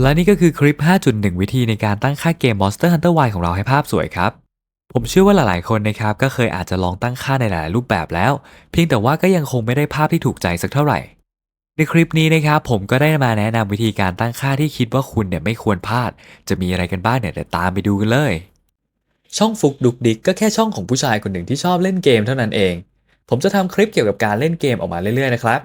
และนี่ก็คือคลิป 5.1 วิธีในการตั้งค่าเกม Monster Hunter Y ของเราให้ภาพสวยครับ ผมเชื่อว่าหลายๆ คนนะครับก็เคยอาจจะลองตั้งค่าในหลายๆรูปแบบแล้ว เพียงแต่ว่าก็ยังคงไม่ได้ภาพที่ถูกใจสักเท่าไหร่ ในคลิปนี้นะครับผมก็ได้มาแนะนำวิธีการตั้งค่าที่คิดว่าคุณเนี่ยไม่ควรพลาด จะมีอะไรกันบ้างเนี่ยเดี๋ยวตามไปดูกันเลย ช่องฟุกดุกดิกก็แค่ช่องของผู้ชายคนหนึ่งที่ชอบเล่นเกมเท่านั้นเอง ผมจะทำคลิปเกี่ยวกับการเล่นเกมออกมาเรื่อยๆนะครับ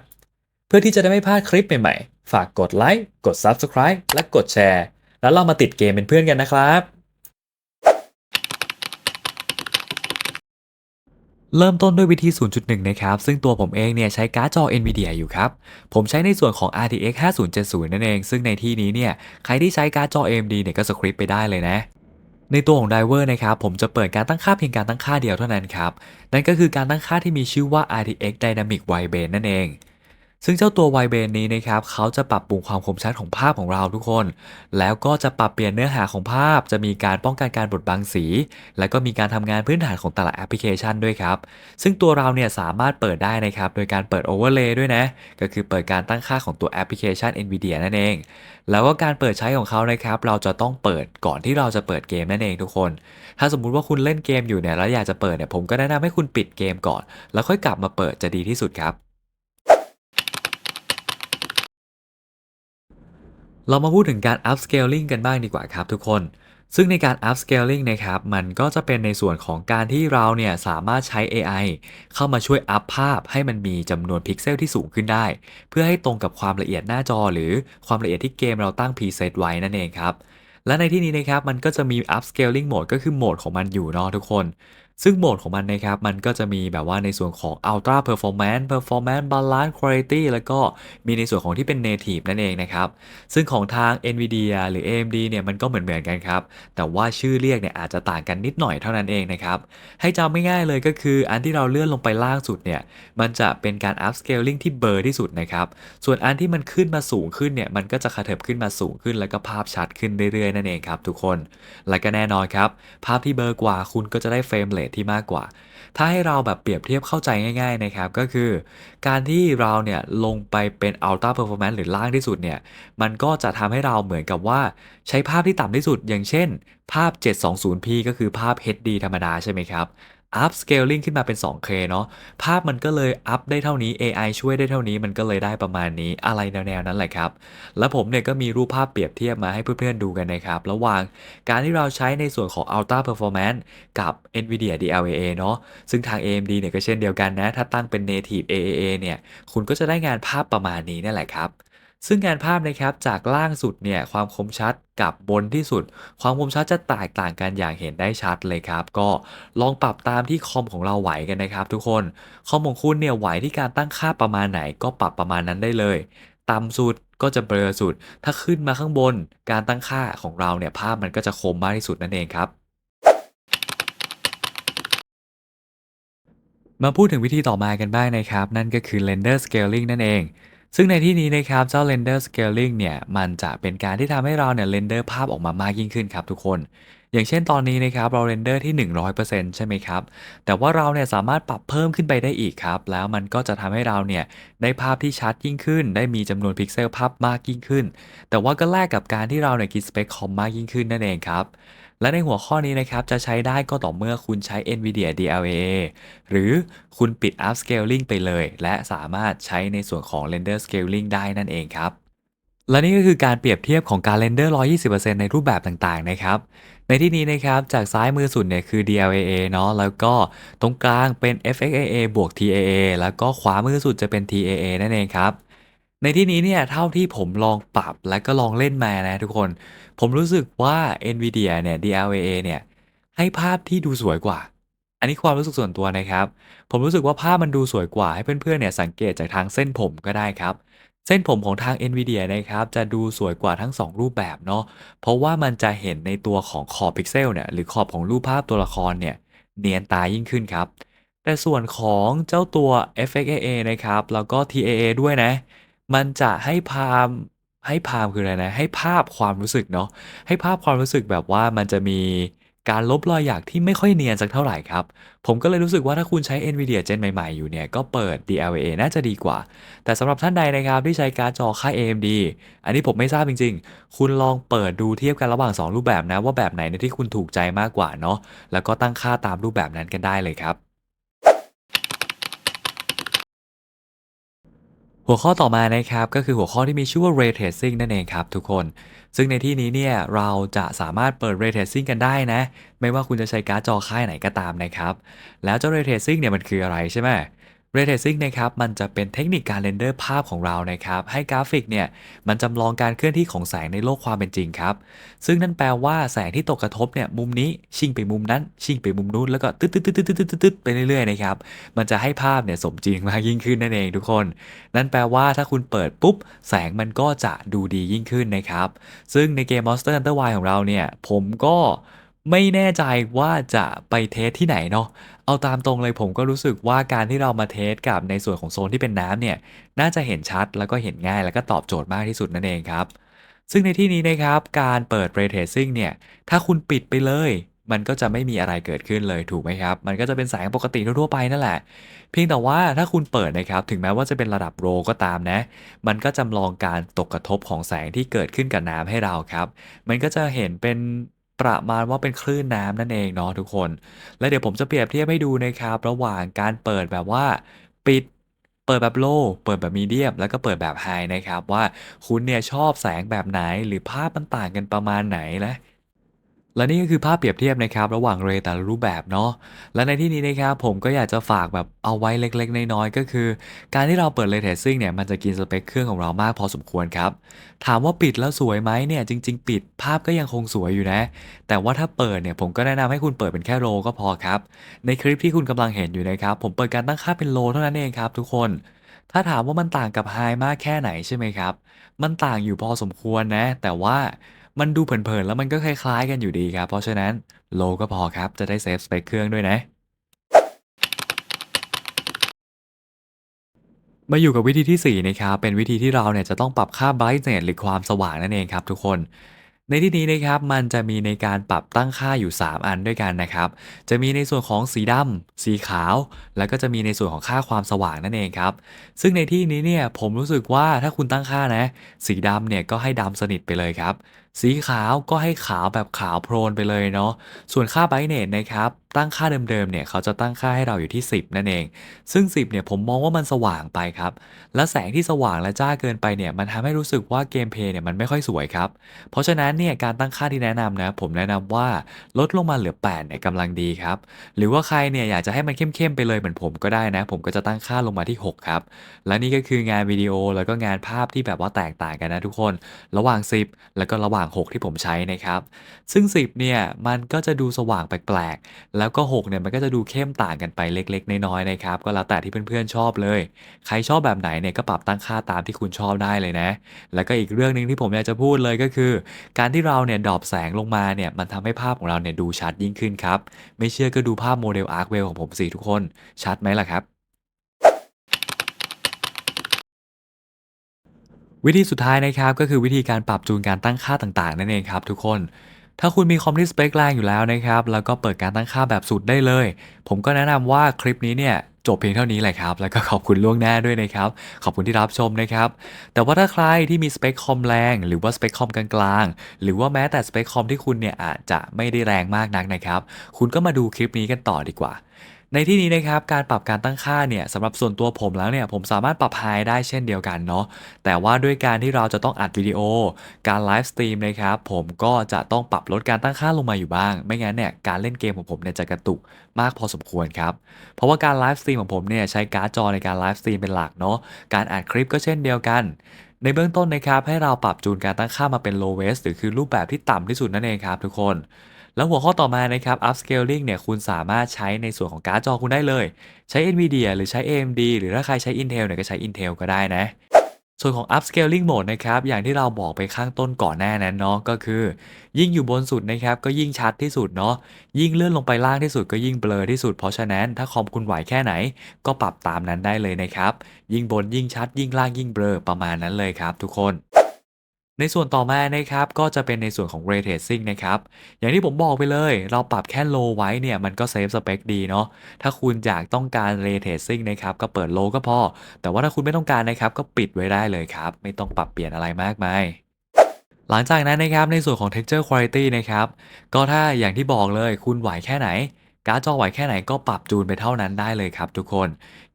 เพื่อที่จะได้ไม่พลาดคลิปใหม่ๆ ฝากกดไลค์ กด Subscribe และกดแชร์ แล้วเรามาติดเกมเป็นเพื่อนกันนะครับ เริ่มต้นด้วยวิธี 0.1 นะครับ ซึ่งตัวผมเองเนี่ยใช้การ์ดจอ NVIDIA อยู่ครับ ผมใช้ในส่วนของ RTX 5070 นั่นเอง ซึ่งในที่นี้เนี่ย ใครที่ใช้การ์ดจอ AMD เนี่ยก็สคริปต์ไปได้เลยนะในตัวของ Driver นะครับ ผมจะเปิดการตั้งค่าเพียงการตั้งค่าเดียวเท่านั้นครับ นั่นก็คือการตั้งค่าที่มีชื่อว่า RTX Dynamic Wideband นั่นเอง ซึ่งเจ้าตัว Wideband นี้นะครับเขาจะปรับปรุงความคมชัดของภาพของเราทุกคน แล้วก็จะปรับเปลี่ยนเนื้อหาของภาพ จะมีการป้องกันการบดบังสี แล้วก็มีการทำงานพื้นฐานของแต่ละแอปพลิเคชันด้วยครับ ซึ่งตัวเราเนี่ยสามารถเปิดได้นะครับโดยการเปิด Overlay ด้วยนะ ก็คือเปิดการตั้งค่าของตัวแอปพลิเคชัน NVIDIA นั่นเอง แล้วก็การเปิดใช้ของเขานะครับเราจะต้องเปิดก่อนที่เราจะเปิดเกมนั่นเองทุกคน ถ้าสมมุติว่าคุณเล่นเกมอยู่เนี่ยแล้วอยากจะเปิดเนี่ยผมก็แนะนำให้คุณปิดเกมก่อน แล้วค่อยกลับมาเปิดจะดีที่สุดครับ เรามาพูดถึงการ upscaling กันบ้างดีกว่าครับทุกคน ซึ่งในการ upscaling นะครับ มันก็จะเป็นในส่วนของการที่เราเนี่ยสามารถใช้ AI เข้ามาช่วยอัพภาพให้มันมีจำนวนพิกเซลที่สูงขึ้นได้ เพื่อให้ตรงกับความละเอียดหน้าจอ หรือความละเอียดที่เกมเราตั้ง preset ไว้นั่นเองครับและในที่นี้นะครับมันก็จะมี upscaling mode ก็คือโหมดของมันอยู่เนาะทุกคน ซึ่งโหมดของมันนะครับ มันก็จะมีแบบว่าในส่วนของ Ultra Performance Performance Balance Quality แล้วก็มีในส่วนของที่เป็น Native นั่นเองนะครับ ซึ่งของทาง NVIDIA หรือ AMD เนี่ยมันก็เหมือนเหมือนกันครับ แต่ว่าชื่อเรียกเนี่ยอาจจะต่างกันนิดหน่อยเท่านั้นเองนะครับ ให้จำไม่ง่ายเลยก็คืออันที่เราเลื่อนลงไปล่างสุดเนี่ย มันจะเป็นการ upscaling ที่เบลอที่สุดนะครับ ส่วนอันที่มันขึ้นมาสูงขึ้นเนี่ย มันก็จะกระเถิบขึ้นมาสูงขึ้น แล้วก็ภาพชัดขึ้นเรื่อยๆนั่นเองครับทุกคน และก็แน่นอนครับ ภาพที่เบลอกว่าคุณก็จะได้เฟรมเรทที่มากกว่า ถ้าให้เราแบบเปรียบเทียบเข้าใจง่าย ๆนะครับ ก็คือ การที่เราเนี่ยลงไปเป็นอัลต้าเพอร์ฟอร์แมนซ์หรือล่างที่สุดเนี่ย มันก็จะทำให้เราเหมือนกับว่าใช้ภาพที่ต่ำที่สุด อย่างเช่น ภาพ 720p ก็คือภาพ HD ธรรมดาใช่ไหมครับ up scaling ขึ้นมาเป็น 2K เนาะภาพมันก็เลยอัพได้เท่านี้ AI ช่วยได้เท่านี้มันก็เลยได้ประมาณนี้อะไรแนวๆนั้นแหละครับ แล้วผมเนี่ยก็มีรูปภาพเปรียบเทียบมาให้เพื่อนๆดูกันนะครับ ระหว่างการที่เราใช้ในส่วนของ Ultra Performance กับ NVIDIA DLAA เนาะซึ่งทาง AMD เนี่ยก็เช่นเดียวกันนะ ถ้าตั้งเป็น Native AAA เนี่ย คุณก็จะได้งานภาพประมาณนี้นั่นแหละครับ ซึ่งงานภาพนะครับจากล่างสุดเนี่ยความคมชัดกับบนที่สุด ความคมชัดจะแตกต่างกันอย่างเห็นได้ชัดเลยครับ ก็ลองปรับตามที่คอมของเราไหวกันนะครับ ทุกคนคอมของคุณเนี่ยไหวที่การตั้งค่าประมาณไหนก็ปรับประมาณนั้นได้เลยต่ำสุดก็จะเบลอสุด ถ้าขึ้นมาข้างบน การตั้งค่าของเราเนี่ยภาพมันก็จะคมมากที่สุดนั่นเองครับ มาพูดถึงวิธีต่อมากันบ้างนะครับ นั่นก็คือ render scaling นั่นเอง ซึ่งในที่นี้นะครับเจ้า render scaling เนี่ยมันจะเป็นการที่ทำให้เราเนี่ย render ภาพออกมามากยิ่งขึ้นครับทุกคน อย่างเช่นตอนนี้นะครับเรา render ที่ 100%ใช่ไหมครับ แต่ว่าเราเนี่ยสามารถปรับเพิ่มขึ้นไปได้อีกครับ แล้วมันก็จะทำให้เราเนี่ยได้ภาพที่ชัดยิ่งขึ้น ได้มีจำนวนพิกเซลภาพมากยิ่งขึ้น แต่ว่าก็แลกกับการที่เราเนี่ยกินสเปคคอมมากยิ่งขึ้นนั่นเองครับ และในหัวข้อนี้นะครับจะใช้ได้ก็ต่อเมื่อคุณใช้ NVIDIA DLA หรือคุณปิด upscaling ไปเลย และสามารถใช้ในส่วนของ render scaling ได้นั่นเองครับ และนี่ก็คือการเปรียบเทียบของการ render 120%ในรูปแบบต่างๆ นะครับ ในที่นี้นะครับจากซ้ายมือสุดเนี่ยคือ DLAA เนาะแล้วก็ตรงกลางเป็น FXAA บวก TAA แล้วก็ขวามือสุดจะเป็น TAA นั่นเองครับ ในที่นี้เนี่ยเท่าที่ผมลองปรับและก็ลองเล่นมานะทุกคน ผมรู้สึกว่า NVIDIA เนี่ย DLAA เนี่ยให้ภาพที่ดูสวยกว่า อันนี้ความรู้สึกส่วนตัวนะครับ ผมรู้สึกว่าภาพมันดูสวยกว่าให้เพื่อนๆเนี่ยสังเกตจากทางเส้นผมก็ได้ครับ เส้นผมของทาง NVIDIA นะครับจะดูสวยกว่าทั้ง 2 รูปแบบเนาะเพราะว่ามันจะเห็นในตัวของขอบพิกเซลเนี่ยหรือขอบของรูปภาพตัวละครเนี่ยเนียนตายิ่งขึ้นครับแต่ส่วนของเจ้าตัว FXAA นะครับแล้วก็ TAA ด้วยนะ มันจะให้พามให้พามคืออะไรนะ ให้ภาพความรู้สึกเนาะให้ภาพความรู้สึกแบบว่ามันจะมีการลบรอยหยักที่ไม่ค่อยเนียนสักเท่าไหร่ครับ ผมก็เลยรู้สึกว่าถ้าคุณใช้ NVIDIA Gen ใหม่ๆ อยู่เนี่ย ก็เปิด DLA น่าจะดีกว่า แต่สำหรับท่านใดนะครับที่ใช้การ์ดจอค่าย AMD อันนี้ผมไม่ทราบจริงๆ คุณลองเปิดดูเทียบกันระหว่าง 2 รูปแบบนะ ว่าแบบไหนเนี่ยที่คุณถูกใจมากกว่าเนาะแล้วก็ตั้งค่าตามรูปแบบนั้นกันได้เลยครับ หัวข้อต่อมานะครับก็คือหัวข้อที่มีชื่อว่า Ray Tracing นั่นเองครับทุกคน ซึ่งในที่นี้เนี่ยเราจะสามารถเปิด Ray Tracing กันได้นะ ไม่ว่าคุณจะใช้การ์ดจอค่ายไหนก็ตามนะครับ แล้วเจ้า Ray Tracing เนี่ยมันคืออะไรใช่ไหม Ray Tracing นะครับมันจะเป็นเทคนิคการเรนเดอร์ภาพของเรานะครับให้กราฟิกเนี่ยมันจำลองการเคลื่อนที่ของแสงในโลกความเป็นจริงครับ ซึ่งนั่นแปลว่าแสงที่ตกกระทบเนี่ยมุมนี้ชิ่งไปมุมนั้น ชิ่งไปมุมนู้นแล้วก็ตึ๊ดตึ๊ดตึ๊ดตึ๊ดตึ๊ดตึ๊ดตึ๊ดไปเรื่อยๆนะครับมันจะให้ภาพเนี่ยสมจริงมากยิ่งขึ้นนั่นเองทุกคน นั่นแปลว่าถ้าคุณเปิดปุ๊บ แสงมันก็จะดูดียิ่งขึ้นนะครับ ซึ่งในเกม Monster Hunter Wild ของเราเนี่ยผมก็ไม่แน่ใจว่าจะไปเทสที่ไหนเนาะ เอาตามตรงเลยผมก็รู้สึกว่าการที่เรามาเทสกับในส่วนของโซนที่เป็นน้ำเนี่ยน่าจะเห็นชัดแล้วก็เห็นง่ายแล้วก็ตอบโจทย์มากที่สุดนั่นเองครับ ซึ่งในที่นี้นะครับการเปิด Ray Tracing เนี่ยถ้าคุณปิดไปเลยมันก็จะไม่มีอะไรเกิดขึ้นเลยถูกไหมครับ มันก็จะเป็นแสงปกติทั่วไปนั่นแหละ เพียงแต่ว่าถ้าคุณเปิดนะครับ ถึงแม้ว่าจะเป็นระดับโรก็ตามนะ มันก็จำลองการตกกระทบของแสงที่เกิดขึ้นกับน้ำให้เราครับ มันก็จะเห็นเป็น ประมาณว่าเป็นคลื่นน้ำนั่นเองเนาะทุกคน และเดี๋ยวผมจะเปรียบเทียบให้ดูนะครับ ระหว่างการเปิดแบบว่าปิดเปิดแบบโล เปิดแบบมีเดียม แล้วก็เปิดแบบไฮนะครับ ว่าคุณเนี่ยชอบแสงแบบไหนหรือภาพมันต่างกันประมาณไหนนะ และนี่ก็คือภาพเปรียบเทียบนะครับระหว่างเรแต่ละรูปแบบเนาะและในที่นี้นะครับผมก็อยากจะฝากแบบเอาไว้เล็กๆ น้อยๆก็คือ การที่เราเปิดเรเทสซิ่งเนี่ยมันจะกินสเปคเครื่องของเรามากพอสมควรครับถามว่าปิดแล้วสวยไหมเนี่ยจริง ๆ ปิดภาพก็ยังคงสวยอยู่นะ แต่ว่าถ้าเปิดเนี่ยผมก็แนะนำให้คุณเปิดเป็นแค่โรก็พอครับในคลิปที่คุณกำลังเห็นอยู่นะครับผมเปิดการตั้งค่าเป็นโลเท่านั้นเองครับทุกคนถ้าถามว่ามันต่างกับไฮมากแค่ไหนใช่ไหมครับ มันต่างอยู่พอสมควรนะ แต่ว่า มันดูเผินๆแล้วมันก็คล้ายๆ กันอยู่ดีครับ เพราะฉะนั้นโลก็พอครับจะได้เซฟสเปคเครื่องด้วยนะ มาอยู่กับวิธีที่ 4 นะครับ เป็นวิธีที่เราเนี่ยจะต้องปรับค่า brightness หรือความสว่างนั่นเองครับทุกคนในที่นี้นะครับมันจะมีในการปรับตั้งค่าอยู่ 3 อันด้วยกันนะครับ จะมีในส่วนของสีดำสีขาว แล้วก็จะมีในส่วนของค่าความสว่างนั่นเองครับ ซึ่งในที่นี้เนี่ยผมรู้สึกว่าถ้าคุณตั้งค่านะ สีดำเนี่ยก็ให้ดำสนิทไปเลยครับ สีขาวก็ให้ขาวแบบขาวโพลนไปเลยเนาะส่วนค่าไบเนตนะครับตั้งค่าเดิมๆเนี่ยเขาจะตั้งค่าให้เราอยู่ที่ 10 นั่นเอง ซึ่ง 10เนี่ยผมมองว่ามันสว่างไปครับ และแสงที่สว่างและจ้าเกินไปเนี่ยมันทำให้รู้สึกว่าเกมเพย์เนี่ยมันไม่ค่อยสวยครับ เพราะฉะนั้นเนี่ยการตั้งค่าที่แนะนำนะผมแนะนำว่าลดลงมาเหลือ8เนี่ยกำลังดีครับ หรือว่าใครเนี่ยอยากจะให้มันเข้มๆไปเลยเหมือนผมก็ได้นะ ผมก็จะตั้งค่าลงมาที่ 6 ครับ และนี่ก็คืองานวิดีโอแล้วก็งานภาพที่แบบว่าแตกต่างกันนะทุกคน ระหว่าง 10 แล้วก็ระหว่าง 6 ที่ผมใช้นะครับ ซึ่ง 10เนี่ยมันก็จะดูสว่างแปลกๆแล้วก็ 6 เนี่ยมันก็จะดูเข้มต่างกันไปเล็กๆ น้อยๆนะครับ ก็แล้วแต่ที่เพื่อนๆชอบเลย ใครชอบแบบไหนเนี่ยก็ปรับตั้งค่าตามที่คุณชอบได้เลยนะ แล้วก็อีกเรื่องหนึ่งที่ผมอยากจะพูดเลยก็คือ การที่เราเนี่ยดรอปแสงลงมาเนี่ยมันทำให้ภาพของเราเนี่ยดูชัดยิ่งขึ้นครับ ไม่เชื่อก็ดูภาพโมเดล Arcwell ของผมสิทุกคน ชัดไหมล่ะครับวิธีสุดท้ายนะครับก็คือวิธีการปรับจูนการตั้งค่าต่างๆนั่นเองครับทุกคน ถ้าคุณมีคอมที่สเปคแรงอยู่แล้วนะครับ แล้วก็เปิดการตั้งค่าแบบสุดได้เลย ผมก็แนะนำว่าคลิปนี้เนี่ยจบเพียงเท่านี้แหละครับ แล้วก็ขอบคุณล่วงหน้าด้วยนะครับ ขอบคุณที่รับชมนะครับ แต่ว่าถ้าใครที่มีสเปคคอมแรง หรือว่าสเปคคอมกลางๆ หรือว่าแม้แต่สเปคคอมที่คุณเนี่ยอาจจะไม่ได้แรงมากนักนะครับ คุณก็มาดูคลิปนี้กันต่อดีกว่า ในที่นี้นะครับการปรับการตั้งค่าเนี่ยสำหรับส่วนตัวผมแล้วเนี่ยผมสามารถปรับไฮได้เช่นเดียวกันเนาะแต่ว่าด้วยการที่เราจะต้องอัดวิดีโอ การไลฟ์สตรีมนะครับผมก็จะต้องปรับลดการตั้งค่าลงมาอยู่บ้าง ไม่งั้นเนี่ยการเล่นเกมของผมเนี่ยจะกระตุกมากพอสมควรครับเพราะว่าการไลฟ์สตรีมของผมเนี่ยใช้การ์ดจอในการไลฟ์สตรีมเป็นหลักเนาะการอัดคลิปก็เช่นเดียวกันในเบื้องต้นนะครับให้เราปรับจูนการตั้งค่ามาเป็น lowest หรือคือรูปแบบที่ต่ำที่สุดนั่นเองครับทุกคน แล้วหัวข้อต่อมานะครับ upscaling เนี่ยคุณสามารถใช้ในส่วนของการ์ดจอคุณได้เลย ใช้ NVIDIA หรือใช้ AMD หรือถ้าใครใช้ Intel เนี่ยก็ใช้ Intel ก็ได้นะส่วนของ upscaling mode นะครับ อย่างที่เราบอกไปข้างต้นก่อนหน้านั้นเนาะ ก็คือ ยิ่งอยู่บนสุดนะครับ ก็ยิ่งชัดที่สุดเนาะ ยิ่งเลื่อนลงไปล่างที่สุดก็ยิ่งเบลอที่สุด เพราะฉะนั้นถ้าคอมคุณไหวแค่ไหน ก็ปรับตามนั้นได้เลยนะครับ ยิ่งบนยิ่งชัดยิ่งล่างยิ่งเบลอประมาณนั้นเลยครับทุกคน ในส่วนต่อมานะครับก็จะเป็นในส่วนของ Ray Tracing นะครับ อย่างที่ผมบอกไปเลย เราปรับแค่ low ไว้เนี่ยมันก็เซฟสเปคดีเนาะถ้าคุณอยากต้องการ Ray Tracing นะครับก็เปิด low ก็พอ แต่ว่าถ้าคุณไม่ต้องการนะครับก็ปิดไว้ได้เลยครับ ไม่ต้องปรับเปลี่ยนอะไรมากมายหลังจากนั้นนะครับในส่วนของ texture quality นะครับ ก็ถ้าอย่างที่บอกเลยคุณไหวแค่ไหน การ์ดจอไหวแค่ไหนก็ปรับจูนไปเท่านั้นได้เลยครับทุกคน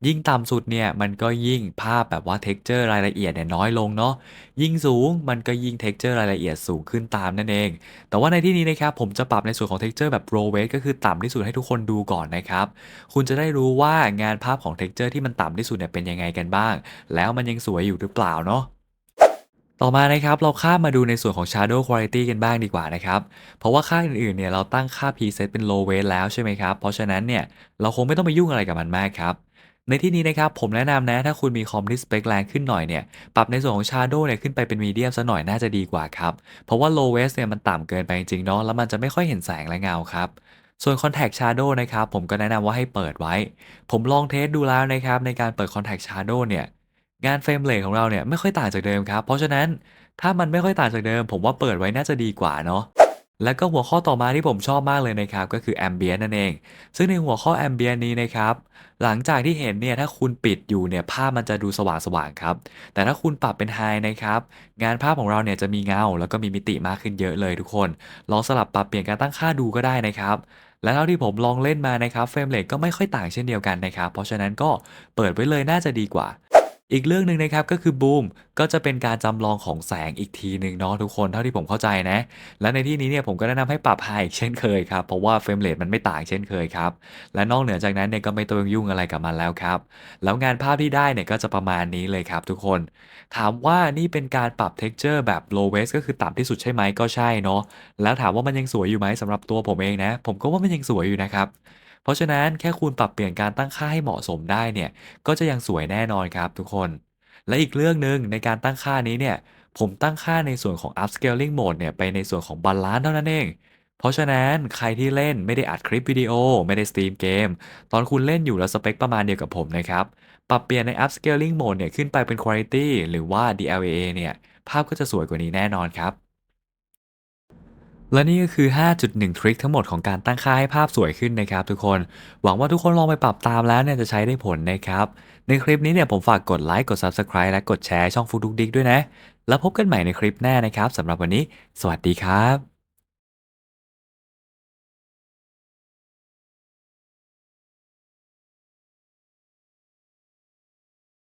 ยิ่งต่ำสุดเนี่ยมันก็ยิ่งภาพแบบว่า texture รายละเอียดเนี่ยน้อยลงเนาะยิ่งสูงมันก็ยิ่ง texture รายละเอียดสูงขึ้นตามนั่นเอง แต่ว่าในที่นี้นะครับผมจะปรับในส่วนของ texture แบบ raw weight ก็คือต่ำที่สุดให้ทุกคนดูก่อนนะครับคุณจะได้รู้ว่างานภาพของ texture ที่มันต่ำที่สุดเนี่ยเป็นยังไงกันบ้าง แล้วมันยังสวยอยู่หรือเปล่าเนาะ ต่อมานะครับเราข้ามมาดูในส่วนของ Shadow Quality กันบ้างดีกว่านะครับ เพราะว่าค่าอื่นๆเนี่ยเราตั้งค่า preset เป็น low weight แล้วใช่ไหมครับ เพราะฉะนั้นเนี่ยเราคงไม่ต้องไปยุ่งอะไรกับมันมากครับในที่นี้นะครับผมแนะนำนะถ้าคุณมีคอมที่สเปคแรงขึ้นหน่อยเนี่ยปรับในส่วนของ Shadow เนี่ยขึ้นไปเป็น Medium ซะหน่อยน่าจะดีกว่าครับ เพราะว่า low weight เนี่ยมันต่ำเกินไปจริงๆเนาะแล้วมันจะไม่ค่อยเห็นแสงและเงาครับ ส่วน Contact Shadow นะครับผมก็แนะนำว่าให้เปิดไว้ ผมลองเทสดูแล้วนะครับในการเปิด Contact Shadow เนี่ย งานเฟรมเรทของเราเนี่ยไม่ค่อยต่างจากเดิมครับ เพราะฉะนั้นถ้ามันไม่ค่อยต่างจากเดิม ผมว่าเปิดไว้น่าจะดีกว่าเนาะแล้วก็หัวข้อต่อมาที่ผมชอบมากเลยนะครับก็คือ Ambient นั่นเอง ซึ่งในหัวข้อ Ambient นี้นะครับหลังจากที่เห็นเนี่ยถ้าคุณปิดอยู่เนี่ยภาพมันจะดูสว่างๆครับ แต่ถ้าคุณปรับเป็น High นะครับงานภาพของเราเนี่ยจะมีเงา แล้วก็มีมิติมากขึ้นเยอะเลยทุกคน ลองสลับปรับเปลี่ยนการตั้งค่าดูก็ได้นะครับและเท่าที่ผมลองเล่นมานะครับเฟรมเรทก็ไม่ค่อยต่างเช่นเดียวกันนะครับเพราะฉะนั้นก็เปิดไว้เลยน่าจะดีกว่า อีกเรื่องหนึ่งนะครับก็คือบูมก็จะเป็นการจำลองของแสงอีกทีหนึ่งเนาะทุกคนเท่าที่ผมเข้าใจนะ และในที่นี้เนี่ยผมก็แนะนำให้ปรับไฮอีกเช่นเคยครับ เพราะว่าเฟรมเรทมันไม่ต่างเช่นเคยครับ และนอกเหนือจากนั้นเนี่ยก็ไม่ต้องยุ่งอะไรกับมันแล้วครับ แล้วงานภาพที่ได้เนี่ยก็จะประมาณนี้เลยครับทุกคน ถามว่านี่เป็นการปรับ texture แบบ low waste ก็คือต่ำที่สุดใช่ไหมก็ใช่เนาะแล้วถามว่ามันยังสวยอยู่ไหมสำหรับตัวผมเองนะ ผมก็ว่ามันยังสวยอยู่นะครับ เพราะฉะนั้นแค่คุณปรับเปลี่ยนการตั้งค่าให้เหมาะสมได้เนี่ย ก็จะยังสวยแน่นอนครับทุกคน และอีกเรื่องหนึ่งในการตั้งค่านี้เนี่ย ผมตั้งค่าในส่วนของ upscaling mode เนี่ยไปในส่วนของ balance เท่านั้นเอง เพราะฉะนั้นใครที่เล่นไม่ได้อัดคลิปวิดีโอ ไม่ได้สตรีมเกม ตอนคุณเล่นอยู่แล้วสเปคประมาณเดียวกับผมนะครับ ปรับเปลี่ยนใน upscaling mode เนี่ยขึ้นไปเป็น quality หรือว่า DLAA เนี่ย ภาพก็จะสวยกว่านี้แน่นอนครับ และนี่ก็คือ 5.1 ทริคทั้งหมดของการตั้งค่าให้ภาพสวยขึ้นนะครับทุกคน หวังว่าทุกคนลองไปปรับตามแล้วเนี่ยจะใช้ได้ผลนะครับ ในคลิปนี้เนี่ยผมฝากกดไลค์ กด Subscribe และกดแชร์ช่องฟูดุกดิกด้วยนะ แล้วพบกันใหม่ในคลิปหน้านะครับสำหรับวันนี้ สวัสดีครับ